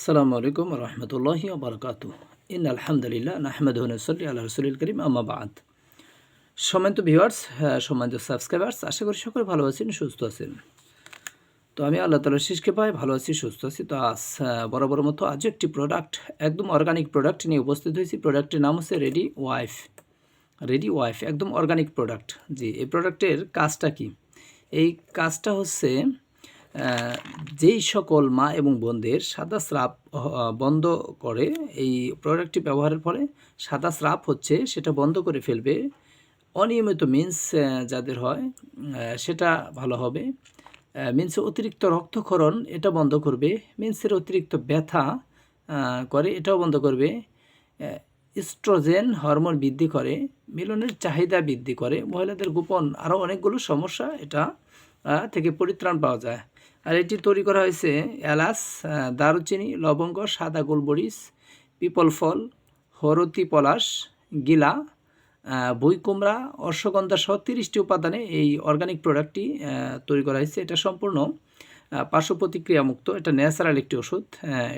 আসসালামু আলাইকুম রহমতুল্লাহি বারকাতু ইন আলহামদুলিল্লাহ নাহমেদুল্লি আল্লাহ রসুল করিম আমাবাদ সম্মানিত ভিউয়ার্স হ্যাঁ সম্মানিত সাবস্ক্রাইবার্স আশা করি সকলে ভালো আছেন, সুস্থ আছেন। তো আমি আল্লাহ তালার শেষকে পাই, ভালো আছি, সুস্থ আছি। তো আজ বরাবর মতো আজও একটি প্রোডাক্ট একদম অর্গানিক প্রোডাক্ট নিয়ে উপস্থিত হয়েছি। প্রোডাক্টের নাম হচ্ছে রেডি ওয়াইফ রেডি ওয়াইফ একদম অর্গানিক প্রোডাক্ট জি, এই প্রোডাক্টের কাজটা কি? এই কাজটা হচ্ছে যেই সকল মা এবং বোনদের সাদা স্রাব বন্ধ করে এই প্রোডাক্টটি ব্যবহারের ফলে সাদা স্রাব হচ্ছে সেটা বন্ধ করে ফেলবে। অনিয়মিত মিন্স যাদের হয় সেটা ভালো হবে। মিন্সের অতিরিক্ত রক্তক্ষরণ, এটা বন্ধ করবে। মিন্সের অতিরিক্ত ব্যথা করে, এটাও বন্ধ করবে। ইস্ট্রোজেন হরমোন বৃদ্ধি করে, মিলনের চাহিদা বৃদ্ধি করে। মহিলাদের গোপন আরও অনেকগুলো সমস্যা, এটা থেকে পরিত্রাণ পাওয়া যায়। আর এটি তৈরি করা হয়েছে এলাচ দারুচিনি লবঙ্গ সাদা গোলমরিচ পিপল ফল হরতি পলাশ গিলা আহ, বই কুমড়া অশ্বগন্ধা সহ তিরিশটি উপাদানে এই অর্গানিক প্রোডাক্টটি তৈরি করা হয়েছে। এটা সম্পূর্ণ পার্শ্ব প্রতিক্রিয়ামুক্ত এটা ন্যাচারাল একটি ওষুধ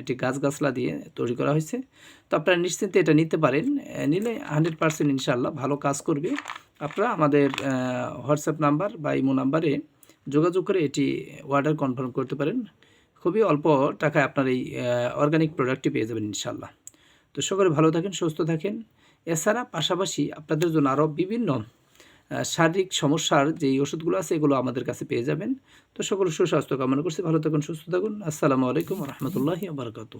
এটি গাছগাছলা দিয়ে তৈরি করা হয়েছে। তো আপনারা নিশ্চিন্তে এটা নিতে পারেন নিলে হান্ড্রেড পার্সেন্ট ইনশাল্লাহ ভালো কাজ করবে। আপনারা আমাদের হোয়াটসঅ্যাপ নাম্বার বা ইমো নাম্বারে যোগাযোগ করে এটি অর্ডার কনফার্ম করতে পারেন। খুবই অল্প টাকায় আপনার এই অর্গানিক প্রোডাক্টটি পেয়ে যাবেন ইনশাল্লাহ তো সকলে ভালো থাকেন, সুস্থ থাকেন। এছাড়া পাশাপাশি আপনাদের জন্য আরও বিভিন্ন শারীরিক সমস্যার যেই ওষুধগুলো আছে এগুলো আমাদের কাছে পেয়ে যাবেন। তো সকল সুস্বাস্থ্য কামনা করছি, ভালো থাকুন, সুস্থ থাকুন। আসসালামু আলাইকুম রহমতুল্লাহি বারকাতু